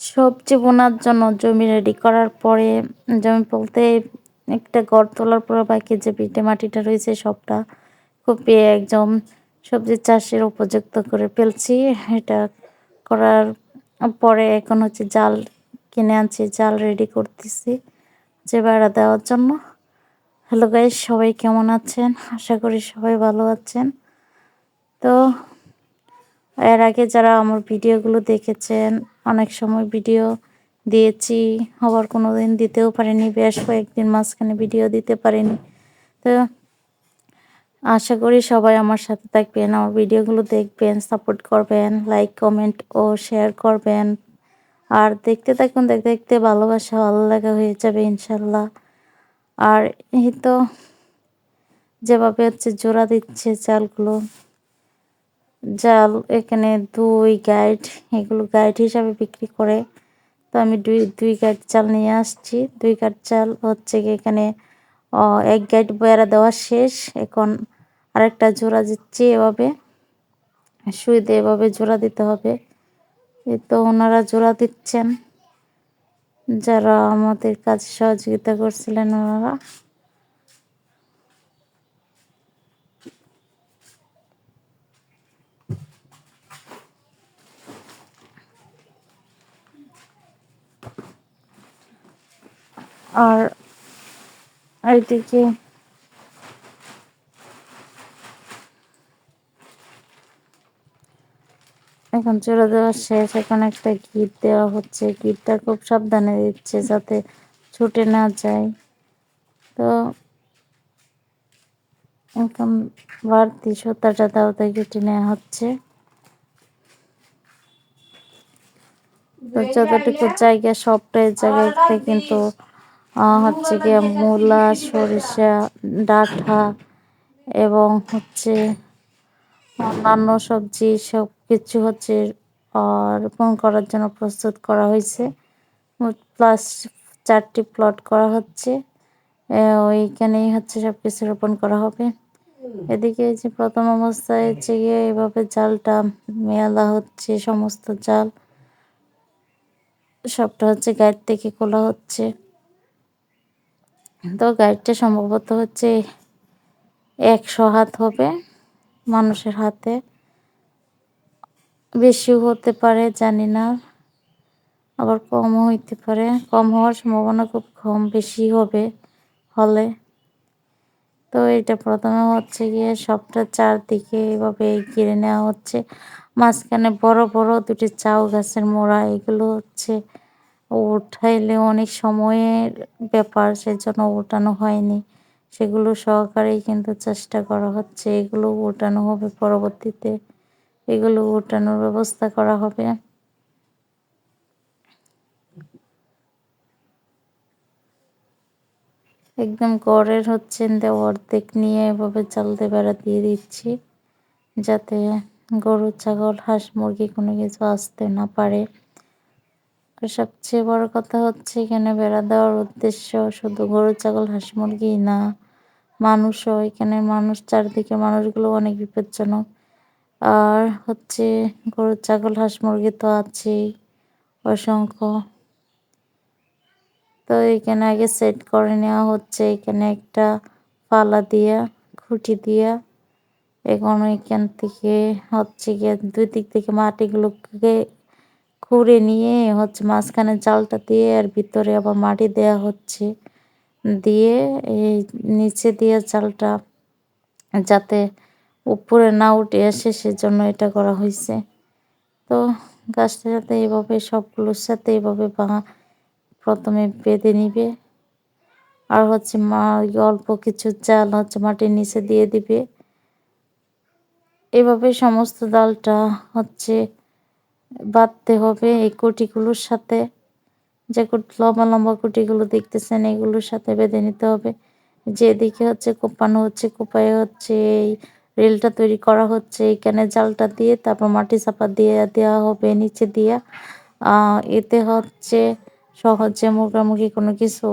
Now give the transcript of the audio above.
সবজি বোনার জন্য জমি রেডি করার পরে, জমি বলতে একটা গড় তোলার পরে বাকি যে পিঠে মাটিটা রয়েছে সবটা কুপিয়ে একদম সবজি চাষের উপযুক্ত করে ফেলছি। এটা করার পরে এখন হচ্ছে জাল কিনে আনছি, জাল রেডি করতেছি যে বেড়া দেওয়ার জন্য। হ্যালো গাইজ সবাই কেমন আছেন? আশা করি সবাই ভালো আছেন। তো এর আগে যারা আমার ভিডিওগুলো দেখেছেন অনেক সময় ভিডিও দিয়েছি, আবার কোনো দিন দিতেও পারিনি, বেশ কয়েকদিন মাঝখানে ভিডিও দিতে পারিনি। তো আশা করি সবাই আমার সাথে থাকবেন, আমার ভিডিওগুলো দেখবেন সাপোর্ট করবেন লাইক কমেন্ট ও শেয়ার করবেন। আর দেখতে থাকুন, দেখতে দেখতে ভালোবাসা ভালো লাগা হয়ে যাবে ইনশাল্লাহ। আর এই তো যেভাবে হচ্ছে জোড়া দিচ্ছে চালগুলো। জাল, এখানে দুই গাইড এগুলো গাইড হিসাবে বিক্রি করে। তো আমি দুই দুই গাইড চাল নিয়ে আসছি। দুই গাইড চাল হচ্ছে এখানে এক গাইড বেড়া দেওয়া শেষ। এখন আরেকটা জোড়া দিচ্ছি এভাবে। সুই দিয়ে এভাবে জোড়া দিতে হবে। এই তো ওনারা জোড়া দিচ্ছেন। যারা আমাদের কাজে সহযোগিতা করছিলেন ওনারা। আর এইদিকে এখন চলে দেওয়া শেষ। এখন একটা গিট দেওয়া হচ্ছে। গিটটা খুব সাবধানে দিচ্ছে যাতে ছুটে না যায়। তো এখন বাড়তি সুতাটা দাওতে কেটে নেওয়া হচ্ছে। যতটুকু জায়গা সবটাই জায়গাতে কিন্তু হচ্ছে গিয়ে মূলা, সরিষা, ডাঁটা এবং হচ্ছে অন্যান্য সবজি সব কিছু হচ্ছে রোপণ করার জন্য প্রস্তুত করা হয়েছে। প্লাস চারটি প্লট করা হচ্ছে। ওইখানেই হচ্ছে সব কিছু রোপণ করা হবে। এদিকে যে প্রথম অবস্থায় হচ্ছে গিয়ে এভাবে জালটা মেলা হচ্ছে, সমস্ত জাল সবটা হচ্ছে গায়ের থেকে খোলা হচ্ছে। তো গাইডটা সম্ভবত হচ্ছে একশো হাত হবে মানুষের হাতে। বেশিও হতে পারে, জানি না। আবার কমও হইতে পারে। কম হওয়ার সম্ভাবনা খুব কম, বেশি হবে হলে। তো এটা প্রথমে হচ্ছে গিয়ে সবটা চারদিকে এভাবে ঘিরে নেওয়া হচ্ছে। মাঝখানে বড় বড় দুটি চাউ গাছের মোড়া, এগুলো হচ্ছে উঠাইলে অনেক সময়ের ব্যাপার, সেজন্য ওঠানো হয়নি। সেগুলো সহকারেই কিন্তু চেষ্টা করা হচ্ছে। এগুলো ওঠানো হবে পরবর্তীতে। এগুলো ওঠানোর ব্যবস্থা করা হবে। একদম গড়ের হচ্ছেন অর্ধেক নিয়ে এভাবে চালতে বেড়া দিয়ে দিচ্ছি, যাতে গরু, ছাগল, হাঁস, মুরগি কোনো কিছু আসতে না পারে। সবচেয়ে বড় কথা হচ্ছে এখানে বেড়া দেওয়ার উদ্দেশ্য, শুধু গরু, ছাগল, হাঁস, মুরগি না। মানুষও এখানে, মানুষ চারদিকে, মানুষগুলো অনেক বিপজ্জনক। আর হচ্ছে গরু, ছাগল, হাঁস, মুরগি তো আছেই, অসংখ্য। তো এখানে আগে সেট করে নেওয়া হচ্ছে, এখানে একটা পালা দিয়া, খুঁটি দিয়া। এখন এখান থেকে হচ্ছে গিয়ে দুই দিক থেকে মাটিগুলোকে খুঁড়ে নিয়ে হচ্ছে মাঝখানে জালটা দিয়ে আর ভিতরে আবার মাটি দেয়া হচ্ছে। দিয়ে এই নিচে দিয়ে জালটা যাতে উপরে না উঠে আসে, সেজন্য এটা করা হয়েছে। তো গাছটার সাথে এইভাবে সবগুলোর সাথে এইভাবে প্রথমে বেঁধে নিবে। আর হচ্ছে মা অল্প কিছু চাল হচ্ছে মাটির নিচে দিয়ে দিবে। এভাবে সমস্ত ডালটা হচ্ছে বাঁধতে হবে এই কুটিগুলোর সাথে। যে লম্বা লম্বা কুটিগুলো দেখতেছেন, এগুলোর সাথে বেঁধে নিতে হবে। যেদিকে হচ্ছে কোপানো হচ্ছে, কোপায় হচ্ছে, এই রেলটা তৈরি করা হচ্ছে, এখানে জালটা দিয়ে তারপর মাটি চাপা দিয়ে দেওয়া হবে, নিচে দিয়া। এতে হচ্ছে সহজে মুখামুখি কোনো কিছু